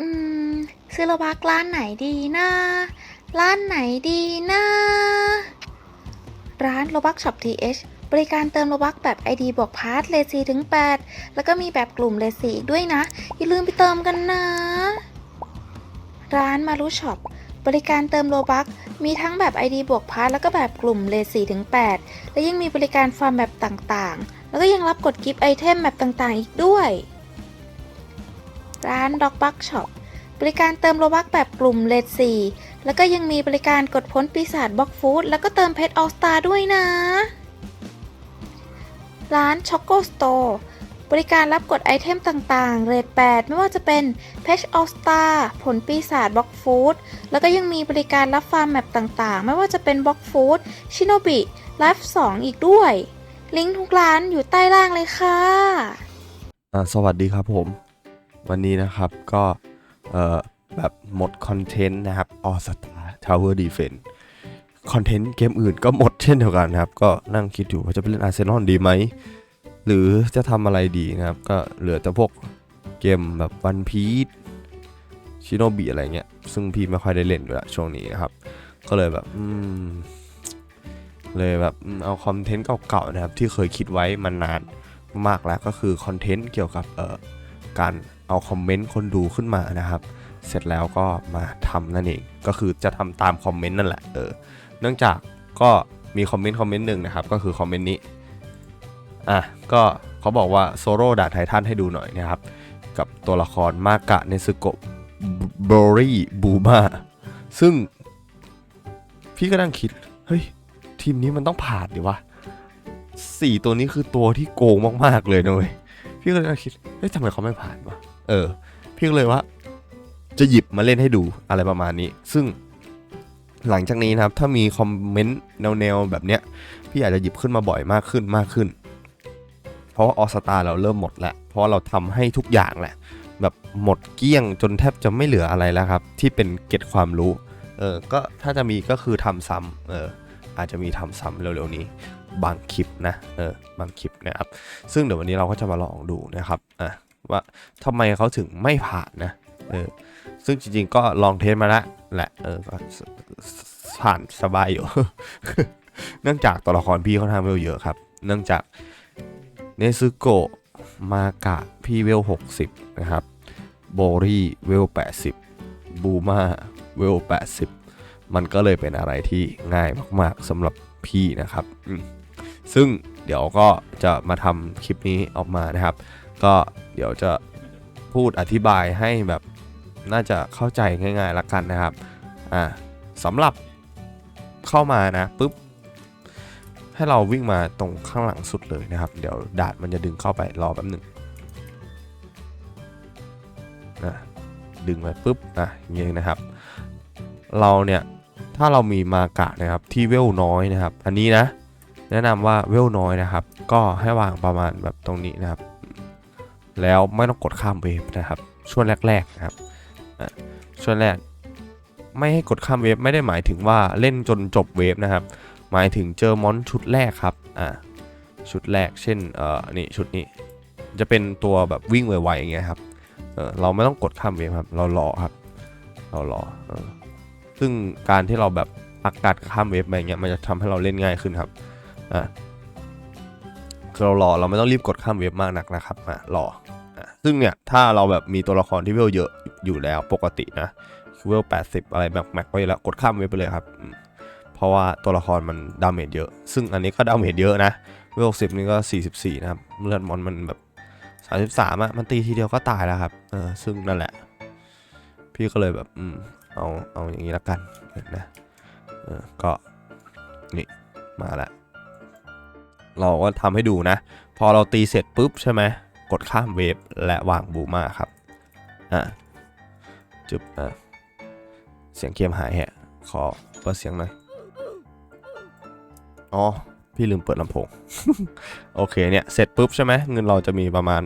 อืมซื้อโลบักร้านไหนดีนะ ร้านไหนดีนะ ร้านโลบักช็อปทีเบริการเติมโลบักแบบ ID บวกพาร์ทเลซีถึง 8 แล้วก็มีแบบกลุ่มเลซีอีกด้วยนะ อย่าลืมไปเติมกันนะ ร้านมารุช็อปบริการเติมโลบักมีทั้งแบบ ID บวกพาร์ทแล้วก็แบบกลุ่มเลซีถึง 8 และยังมีบริการฟาร์มแบบต่างๆ แล้วก็ยังรับกดกิฟต์ไอเทมแบบต่างๆ อีกด้วย ร้านด็อกบักช็อปบริการเติมโลบักแบบกลุ่มเลดซีแล้วก็ยังมีบริการกดพ้นปีศาจบล็อกฟู้ดแล้วก็เติมเพชรออสตาด้วยนะ ร้านช็อกโกสโตร์บริการรับกดไอเทมต่างๆ เรท8ไม่ว่าจะเป็นเพชรออสตาผลปีศาจบล็อกฟู้ดแล้วก็ยังมีบริการรับฟาร์มแมปต่างๆ ไม่ว่าจะเป็นบล็อกฟู้ดชิโนบิไลฟ์2อีกด้วย ลิงก์ทุกร้านอยู่ใต้ล่างเลยค่ะอาสวัสดีครับผม วันนี้นะครับก็เอ่อแบบหมดคอนเทนต์นะครับออสตาทาวเวอร์ดีเฟนคอนเทนต์เกมอื่นก็หมดเช่นเดียวกันนะครับ ก็นั่งคิดอยู่ว่าจะไปเล่นอาร์เซนอลดีไหม หรือจะทำอะไรดีนะครับ ก็เหลือแต่พวกเกมแบบวันพีชชิโนบิอะไรเงี้ย ซึ่งพี่ไม่ค่อยได้เล่นด้วยละช่วงนี้นะครับ ก็เลยแบบอืมเลยแบบเอาคอนเทนต์เก่าๆนะครับ ที่เคยคิดไว้มานานมากแล้วก็คือคอนเทนต์เกี่ยวกับเอ่อการ เอาคอมเมนต์คนดูขึ้นมานะครับ เสร็จแล้วก็มาทำนั่นเอง ก็คือจะทำตามคอมเมนต์นั่นแหละเออเนื่องจากก็มีคอมเมนต์คอมเมนต์หนึ่งนะครับ ก็คือคอมเมนต์นี้อะก็เขาบอกว่าโซโร่ด่าไททันให้ดูหน่อยนะครับ กับตัวละครมากะเนซึโกะโบรี่บูมาซึ่ง พี่ก็นั่งคิด เฮ้ย ทีมนี้มันต้องผ่านดิวะสี่ตัวนี้คือตัวที่โกงมาก ๆ เลยนะเว้ยพี่ก็เลยคิดเฮ้ยทำไมเขาไม่ผ่านวะ เออ พี่ก็เลยว่า จะหยิบมาเล่นให้ดูอะไรประมาณนี้ ซึ่งหลังจากนี้นะครับ ถ้ามีคอมเมนต์แนวๆแบบเนี้ย พี่อาจจะหยิบขึ้นมาบ่อยมากขึ้นมากขึ้น เพราะว่าออสตาเราเริ่มหมดแล้ว เพราะเราทำให้ทุกอย่างแหละ แบบหมดเกลี้ยงจนแทบจะไม่เหลืออะไรแล้วครับ ที่เป็นเก็ตความรู้ เออ ก็ถ้าจะมีก็คือทำซ้ำเออ อาจจะมีทำซ้ำเร็วๆนี้ บางคลิปนะ เออ บางคลิปนะครับ ซึ่งเดี๋ยววันนี้เราก็จะมาลองดูนะครับ อะ ว่าทำไมเขาถึงไม่ผ่านนะเออซึ่งจริงๆก็ลองเทสมาแล้วแหละเออก็ผ่านสบายอยู่ เนื่องจากตัวละครพี่ค่อนข้างเวลเยอะครับ เนื่องจากเนซึโกะมากะพี่เวล 60 นะครับโบรี่เวล 80 บูมาเวล 80 มันก็เลยเป็นอะไรที่ง่ายมากๆสำหรับพี่นะครับ ซึ่งเดี๋ยวก็จะมาทำคลิปนี้ออกมานะครับ ก็เดี๋ยวจะพูดอธิบายให้แบบน่าจะเข้าใจง่ายๆละกันนะครับอ่าสำหรับเข้ามานะปุ๊บให้เราวิ่งมาตรงข้างหลังสุดเลยนะครับ เดี๋ยวดาดมันจะดึงเข้าไปรอแป๊บหนึ่งนะดึงไปปุ๊บอะอย่างนี้นะครับ เราเนี่ยถ้าเรามีมากะนะครับที่เวลน้อยนะครับ อันนี้นะแนะนำว่าเวลน้อยนะครับ ก็ให้วางประมาณแบบตรงนี้นะครับ แล้วไม่ต้องกดข้ามเวฟนะครับ ช่วงแรกๆนะครับช่วงแรก ไม่ให้กดข้ามเวฟไม่ได้หมายถึงว่าเล่นจนจบเวฟนะครับ หมายถึงเจอมอนชุดแรกครับอะชุดแรกเช่นเอ่อนี่ชุดนี้ จะเป็นตัวแบบวิ่งไวๆอย่างเงี้ยครับเออเราไม่ต้องกดข้ามเวฟครับ เรารอครับ เรารอเออซึ่งการที่เราแบบอากาศข้ามเวฟไปอย่างเงี้ยมันจะทำให้เราเล่นง่ายขึ้นครับอะคือ เรารอเราไม่ต้องรีบกดข้ามเวฟมากนักนะครับอะรออ่ซึ่งเนี่ยถ้าเราแบบมีตัวละครที่เวลเยอะอยู่แล้วปกตินะเวล80อะไรแบบแม็กไว้แล้วกดข้ามเวฟไปเลยครับ เพราะว่าตัวละครมันดาเมจเยอะ ซึ่งอันนี้ก็ดาเมจเยอะนะ เวล10นี่ก็44นะครับเลือดมอนมันแบบ33อะมันตีทีเดียวก็ตายแล้วครับเออซึ่งนั่นแหละ พี่ก็เลยแบบอืมเอาเอาอย่างนี้ละกันนะเออก็นี่มาละ เราก็ทำให้ดูนะ พอเราตีเสร็จปุ๊บใช่ไหมกดข้ามเวฟและวางบูมาครับอะจุบอะเสียงเกมหายแฮะขอเปิดเสียงหน่อยอ๋อพี่ลืมเปิดลำโพง โอเคเนี่ยเสร็จปุ๊บใช่ไหมเงินเราจะมีประมาณ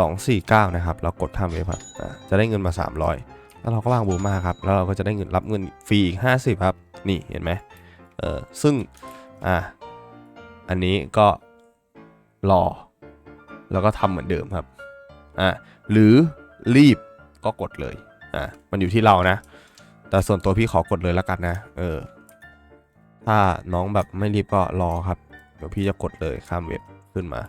249 นะครับ เรากดข้ามเวฟครับะจะได้เงินมา 300 แล้วเราก็วางบูมาครับ แล้วเราก็จะได้เงินรับเงินฟรีอีก 50 ครับ นี่เห็นไหมเออซึ่งอะ อันนี้ก็รอ แล้วก็ทำเหมือนเดิมครับอะหรือรีบก็กดเลยอะมันอยู่ที่เรานะ แต่ส่วนตัวพี่ขอกดเลยแล้วกันนะ เออ ถ้าน้องแบบไม่รีบก็รอครับ เดี๋ยวพี่จะกดเลยข้ามเว็บขึ้นมา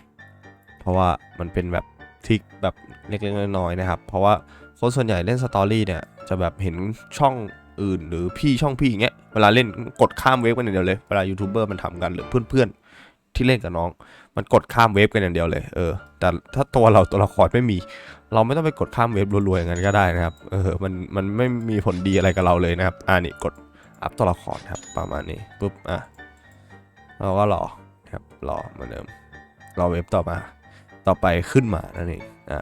เพราะว่ามันเป็นแบบทิกแบบเล็กๆน้อยๆนะครับ เพราะว่าคนส่วนใหญ่เล่นสตอรี่เนี่ยจะแบบเห็นช่องอื่นหรือพี่ช่องพี่อย่างเงี้ยเวลาเล่นกดข้ามเวฟกันอย่างเดียวเลยเวลายูทูบเบอร์มันทำกันหรือเพื่อนๆ ที่เล่นกับน้อง มันกดข้ามเวฟกันอย่างเดียวเลย เออ แต่ถ้าตัวเราตัวละครไม่มี เราไม่ต้องไปกดข้ามเวฟรัวๆอย่างนั้นก็ได้นะครับ เออ มัน มันไม่มีผลดีอะไรกับเราเลยนะครับ อ่านี่กดอัพตัวละครครับ ประมาณนี้ ปุ๊บ อะ เราก็รอครับ รอเหมือนเดิม รอเว็บต่อมา ต่อไปขึ้นมานั่นเอง อะ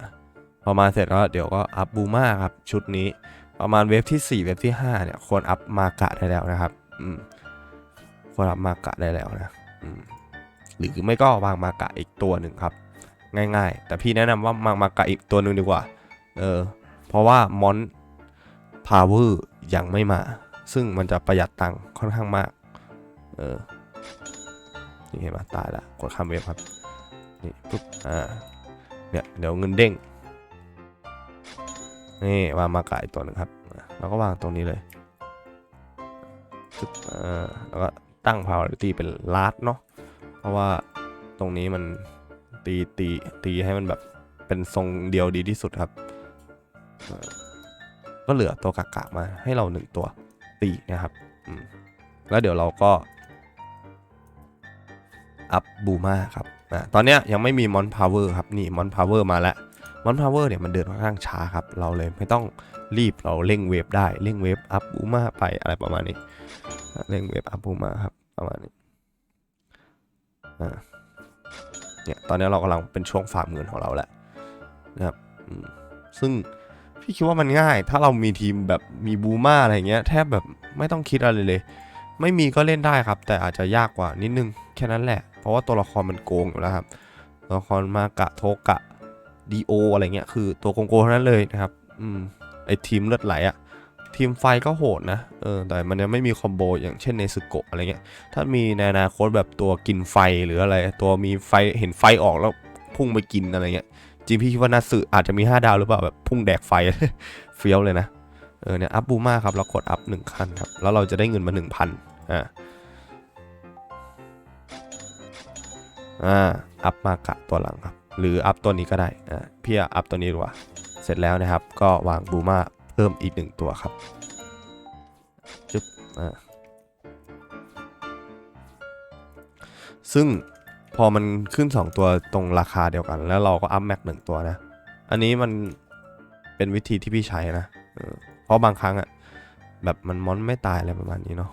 พอมาเสร็จแล้วเดี๋ยวก็อัพบูมาครับ ชุดนี้ ประมาณเว็บที่ 4 เว็บที่ 5 เนี่ย ควรอัพมากะได้แล้วนะครับ อืมควรอัพมากะได้แล้วนะ อืม หรือไม่ก็วางมากะอีกตัวหนึ่งครับ ง่ายๆ แต่พี่แนะนำว่ามามากะอีกตัวหนึ่งดีกว่า เออ เพราะว่ามอนพาวเวอร์ยังไม่มา ซึ่งมันจะประหยัดตังค์ค่อนข้างมาก เออ นี่เห็นไหมตายละกดข้ามเว็บครับ นี่ปุ๊บ อ่า เนี่ย เดี๋ยวเงินเด้ง นี่วางมากะอีกตัวหนึ่งครับแล้วก็วางตรงนี้เลยปึ๊บอ่าแล้วก็ตั้ง priority เป็น last เนาะ เพราะว่าตรงนี้มันตีตีตีให้มันแบบเป็นทรงเดียวดีที่สุดครับ ก็เหลือตัวกากๆมาให้เราหนึ่งตัวตีนะครับแล้วเดี๋ยวเราก็อัพบูมาครับอะตอนนี้ยังไม่มีมอนพาวเวอร์ครับนี่มอนพาวเวอร์มาแล้วมอนพาวเวอร์เนี่ยมันเดินค่อนข้างช้าครับ เราเลยไม่ต้องรีบเราเร่งเวฟได้เร่งเวฟอัพบูมาไปอะไรประมาณนี้เร่งเวฟอัพบูมาครับประมาณนี้ เนี่ยตอนนี้เรากำลังเป็นช่วงฟาร์มเงินของเราแหละนะครับซึ่งพี่คิดว่ามันง่าย ถ้าเรามีทีมแบบมีบูมาอะไรเงี้ยแทบแบบไม่ต้องคิดอะไรเลย ไม่มีก็เล่นได้ครับ แต่อาจจะยากกว่านิดนึงแค่นั้นแหละ เพราะว่าตัวละครมันโกงอยู่แล้วครับตัวละครมากะโทกะดีโออะไรเงี้ยคือตัวโกงโกงๆทั้งนั้นเลยนะครับ อืมไอทีมเลือดไหลอะ ทีมไฟก็โหดนะ เออ แต่มันยังไม่มีคอมโบอย่างเช่นในสึโกะอะไรเงี้ย ถ้ามีในอนาคตแบบตัวกินไฟหรืออะไร ตัวมีไฟเห็นไฟออกแล้วพุ่งไปกินอะไรเงี้ย จริงพี่คิดว่านาสึอาจจะมี 5 ดาวหรือเปล่าแบบพุ่งแดกไฟ เฟี้ยวเลยนะ เออเนี่ยอัพบูมาครับเรากดอัพหนึ่งขั้นครับ แล้วเราจะได้เงินมา 1,000อ่า อ่า อัพมากะตัวหลังครับ หรืออัพตัวนี้ก็ได้ อ่า พี่อัพตัวนี้ดีกว่า เสร็จแล้วนะครับ ก็วางบูมา เพิ่มอีกหนึ่งตัวครับจุ๊บอ่าซึ่งพอมันขึ้น 2 ตัวตรงราคาเดียวกัน แล้วเราก็อัพแม็กหนึ่งตัวนะ อันนี้มันเป็นวิธีที่พี่ใช้นะเพราะบางครั้งอะแบบมันมอนไม่ตายอะไรประมาณนี้เนาะ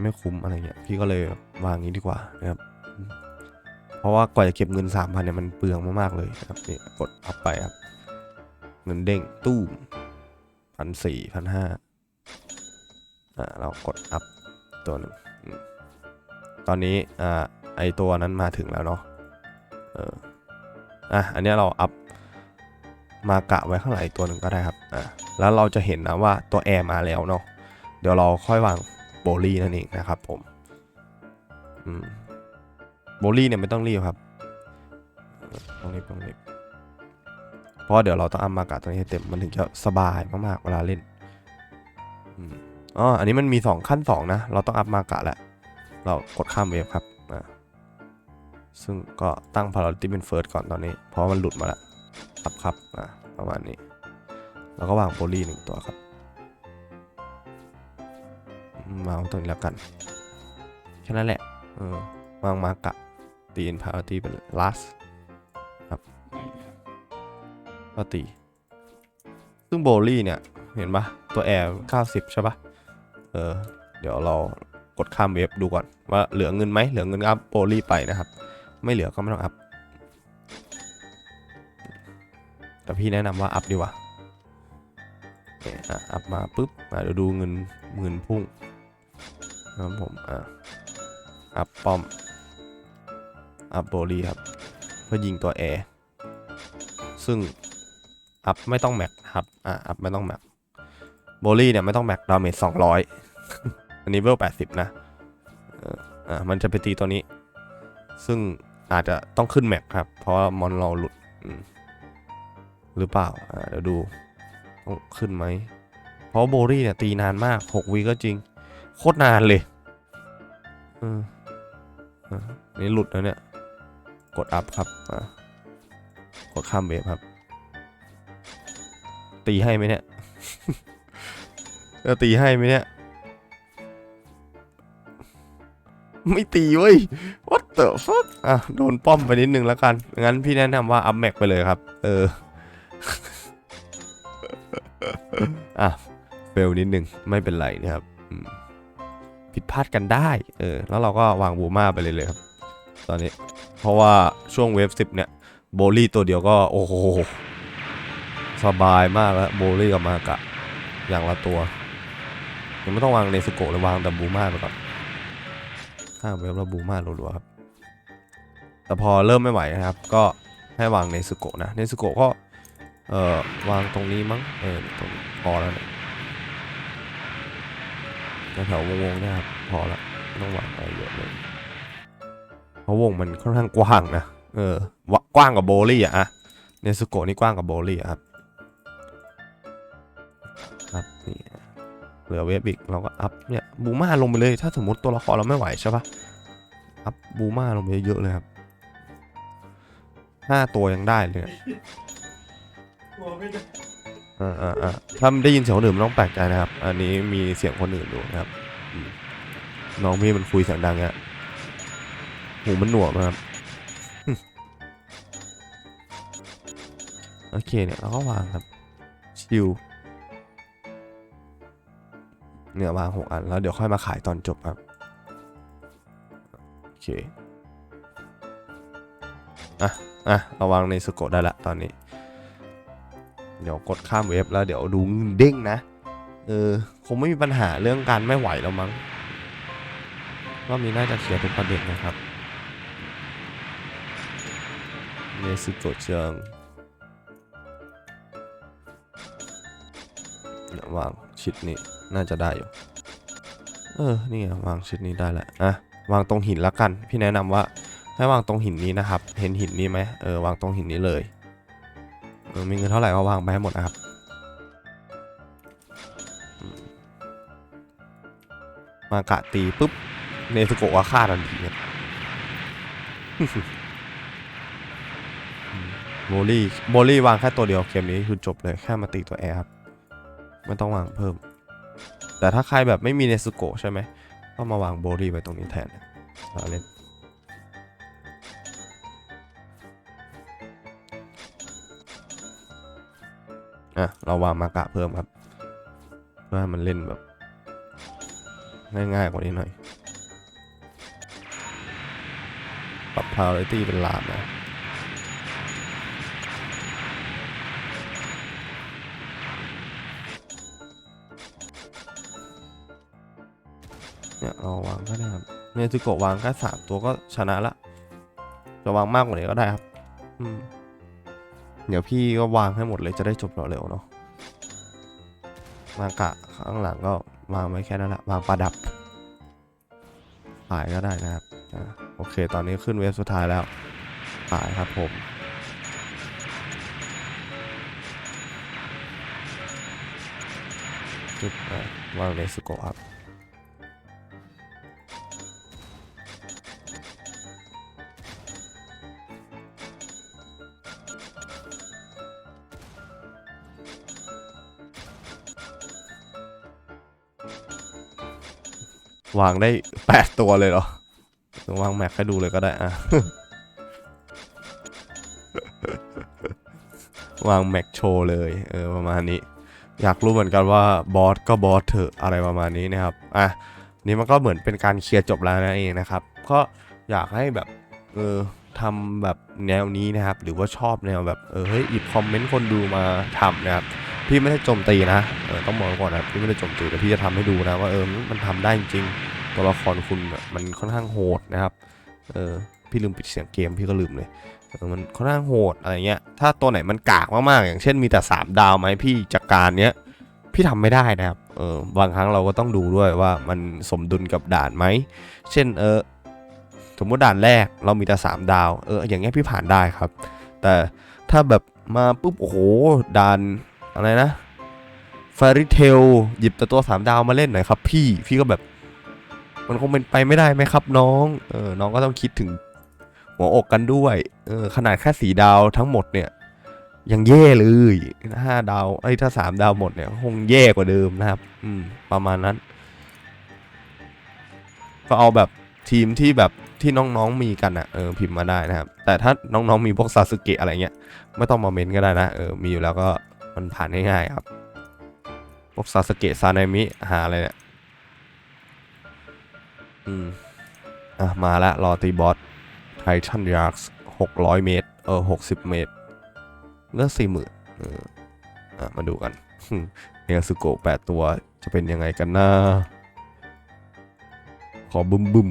ไม่คุ้มอะไรเงี้ยพี่ก็เลยวางงี้ดีกว่านะครับเพราะว่ากว่าจะเก็บเงิน 3,000เนี่ยมันเปลืองมากๆเลยนะครับนี่กดอัพไปครับ เงินเด้งตู้มพันสี่พันห้าอ่าเรากดอัพตัวหนึ่งตอนนี้อ่าไอตัวนั้นมาถึงแล้วเนาะเอออะอันนี้เราอัพมากะไว้ข้างหลังอีกตัวหนึ่งก็ได้ครับอ่าแล้วเราจะเห็นนะว่าตัวแอร์มาแล้วเนาะเดี๋ยวเราค่อยวางโบลี่นั่นเองนะครับผมอืมโบลี่เนี่ยไม่ต้องรีบครับต้องรีบต้องรีบ เพราะเดี๋ยวเราต้องอัมมากาตัวนี้ให้เต็มมันถึงจะสบายมากๆเวลาเล่นอ๋ออันนี้มันมี 2 ขั้น 2 นะ เราต้องอัพมากะแล้ว เรากดข้ามเวฟครับซึ่งก็ตั้ง priority เป็น first ก่อนตอนนี้ เพราะมันหลุดมาแล้วอัพครับอ่าประมาณนี้ แล้วก็วางโบลี่หนึ่งตัวครับ มาตรงนี้แล้วกัน แค่นั้นแหละ เออ วางมากะตีนพาร์ตี้เป็น last ครับ ก็ตี ซึ่งโบลี่เนี่ย เห็นปะตัวแอร์90 ใช่ปะเออ เดี๋ยวเรากดข้ามเว็บดูก่อนว่าเหลือเงินไหมเหลือเงินอัพโบลี่ไปนะครับ ไม่เหลือก็ไม่ต้องอัพ แต่พี่แนะนำว่าอัพดีกว่าอะอัพมาปุ๊บเดี๋ยวดูเงินเงินพุ่งครับผมอะอัพป้อม อัพโบลีครับ เพื่อยิงตัวแอร์ ซึ่ง อัพไม่ต้องแม็กครับอะอัพไม่ต้องแม็กโบลี่เนี่ยไม่ต้องแม็กดาเมจสองร้อยอันนี้เวลแปดสิบนะอะมันจะไปตีตัวนี้ ซึ่งอาจจะต้องขึ้นแม็กครับ เพราะมอนเราหลุดหรือเปล่าอ่าเดี๋ยวดูต้องขึ้นไหม เพราะโบรี่เนี่ยตีนานมาก6วิก็จริง โคตรนานเลยออเออนี่หลุดแล้วเนี่ย กดอัพครับอ่ากดข้ามเวฟครับ ตีให้ไหมเนี่ยจะตีให้ไหมเนี่ย ไม่ตีเว้ย what the fuck อะโดนป้อมไปนิดนึงแล้วกัน งั้นพี่แนะนำว่าอัพแม็กไปเลยครับ เออ อะเฟลนิดนึง ไม่เป็นไรนะครับผิดพลาดกันได้ เออ แล้วเราก็วางบูมาไปเลยเลยครับ ตอนนี้ เพราะว่าช่วงเวฟสิบเนี่ย โบลี่ตัวเดียวก็ โอ้โห สบายมากแล้วโบลี่กับมากะ อย่างละตัว ยังไม่ต้องวางเนสโกะเลยวางแต่บูมาไปก่อนข้ามเวฟแล้วบูมารัวๆครับ แต่พอเริ่มไม่ไหวนะครับ ก็ให้วางเนสโกะนะเนสโกะก็เอ่อวางตรงนี้มั้งเออตรงพอแล้วเนี่ยแถววงๆเนะครับพอละไม่ต้องวางอะไรเยอะเลยเพราะวงมันค่อนข้างกว้างนะเออกว้างกว่าโบลี่อะอะเนสโกะนี่กว้างกว่าโบลี่ครับ ครับนี่เหลือเวฟอีกเราก็อัพเนี่ยบูมาลงไปเลย ถ้าสมมติตัวละครเราไม่ไหวใช่ปะอัพบูมาลงไปเยอะๆเลยครับห้าตัวยังได้เลยอะกลัวไม่ได้อ่าอ่าอ่าถ้าได้ยินเสียงคนอื่นไม่ต้องแปลกใจนะครับ อันนี้มีเสียงคนอื่นอยู่นะครับอืมน้องพี่มันคุยเสียงดังอะหูมันหนวกนะครับโอเคเนี่ยเราก็วางครับชิล เนี่ยวางหกอันแล้วเดี๋ยวค่อยมาขายตอนจบครับโอเคอะอะเราวางในสโกะได้ละตอนนี้ เดี๋ยวกดข้ามเว็บแล้วเดี๋ยวดูเงินเด้งนะเออคงไม่มีปัญหาเรื่องการไม่ไหวแล้วมั้งรอบนี้น่าจะเคลียร์ทุกประเด็นนะครับเนซึโกเจิง วางชิดนี้น่าจะได้อยู่ เออ นี่ไงวางชิดนี้ได้แหละอะวางตรงหินละกัน พี่แนะนำว่าให้วางตรงหินนี้นะครับ เห็นหินนี้ไหมเออวางตรงหินนี้เลยเออมีเงินเท่าไหร่ก็วางไปให้หมดนะครับมากะตีปุ๊บเนสโกะว่าฆ่าทันทีครับอืมโบลี่โบลี่วางแค่ตัวเดียวเกมนี้คือจบเลยแค่มาตีตัวแอร์ครับ ไม่ต้องวางเพิ่ม แต่ถ้าใครแบบไม่มีเนสโกใช่ไหมก็มาวางโบลี่ไว้ตรงนี้แทนเราเล่นอะเราวางมากะเพิ่มครับ เพื่อให้มันเล่นแบบ ง่ายๆกว่านี้หน่อย ปรับ priority เป็นลามนะ ราวางก็ได้ครับเนจิโกะวางแค่สามตัวก็ชนะละจะวางมากกว่านี้ก็ได้ครับ อืม เดี๋ยวพี่ก็วางให้หมดเลยจะได้จบเร็วๆเนาะมากะข้างหลังก็วางไว้แค่นั้นแหละวางประดับขายก็ได้นะครับอโอเค ตอนนี้ขึ้นเวฟสุดท้ายแล้วขายครับผมจุดวางเลสโกครับ วางได้แปดตัวเลยเหรอวางแม็กให้ดูเลยก็ได้อะวางแม็กโชว์เลย เออประมาณนี้ อยากรู้เหมือนกันว่าบอสก็บอสเถอะอะไรประมาณนี้นะครับ อะ นี่มันก็เหมือนเป็นการเคลียร์จบแล้วนั่นเองนะครับ ก็อยากให้แบบ เออทำแบบแนวนี้นะครับ หรือว่าชอบแนวแบบ เออ เฮ้ย หยิบคอมเมนต์คนดูมาทำนะครับ พี่ไม่ได้โจมตีนะเออต้องบอกก่อนนะพี่ไม่ได้โจมตีแต่พี่จะทำให้ดูนะว่าเออมันทำได้จริงตัวละครคุณมันค่อนข้างโหดนะครับเออพี่ลืมปิดเสียงเกมพี่ก็ลืมเลยเออมันค่อนข้างโหดอะไรเงี้ย ถ้าตัวไหนมันกากมากๆ อย่างเช่นมีแต่ 3 ดาวไหมพี่จากการเนี้ย พี่ทำไม่ได้นะครับ เออบางครั้งเราก็ต้องดูด้วยว่ามันสมดุลกับด่านไหม เช่นเออสมมติด่านแรกเรามีแต่ 3 ดาว เอออย่างเงี้ยพี่ผ่านได้ครับ แต่ถ้าแบบมาปุ๊บโอ้โหด่าน อะไรนะฟาริเทลหยิบแต่ตัวสามดาวมาเล่นหน่อยครับ พี่พี่ก็แบบ มันคงเป็นไปไม่ได้ไหมครับ น้องเออน้องก็ต้องคิดถึง หัวอกกันด้วยเออขนาดแค่สีดาวทั้งหมดเนี่ย ยังแย่เลยห้าดาวไอ้ยถ้าสามดาวหมดเนี่ยคงแย่กว่าเดิมนะครับ อืม ประมาณนั้น ก็เอาแบบทีมที่แบบที่น้องๆมีกันอะเออพิมพ์มาได้นะครับ แต่ถ้าน้องๆมีพวกซาสึเกะอะไรเงี้ยไม่ต้องมาเมนก็ได้นะเออมีอยู่แล้วก็ มันผ่านง่ายๆครับพวกซาสเกะซาไนมิหาอะไรเนี่ยอืมอะมาละรอตีบอสไททันยาร์กหกร้อยเมตร เออหกสิบเมตร เลือกสี่หมื่นเอออะมาดูกันเนสุโกะแปดตัวจะเป็นยังไงกันนะขอบึมบึม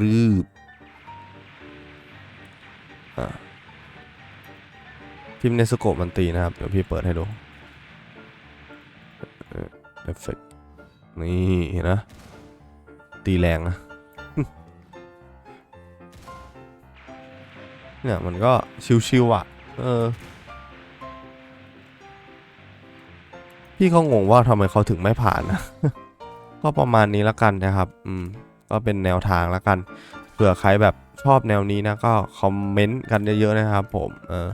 รืบพิมพ์เนสโกะมันตีนะครับ เดี๋ยวพี่เปิดให้ดูเออเอฟเฟกต์นี่เห็นนะ ตีแรงนะเนี่ยมันก็ชิวๆอะ เออ พี่ก็งงว่าทำไมเขาถึงไม่ผ่านนะ ก็ประมาณนี้ละกันนะครับ อืม ก็เป็นแนวทางแล้วกัน เผื่อใครแบบชอบแนวนี้นะก็คอมเมนต์กันเยอะๆนะครับ ผมเออ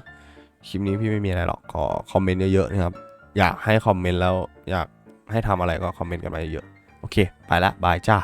คลิปนี้พี่ไม่มีอะไรหรอกขอคอมเมนต์เยอะๆนะครับอยากให้คอมเมนต์แล้วอยากให้ทำอะไรก็คอมเมนต์กันมาเยอะๆโอเค ไปละบายจ้า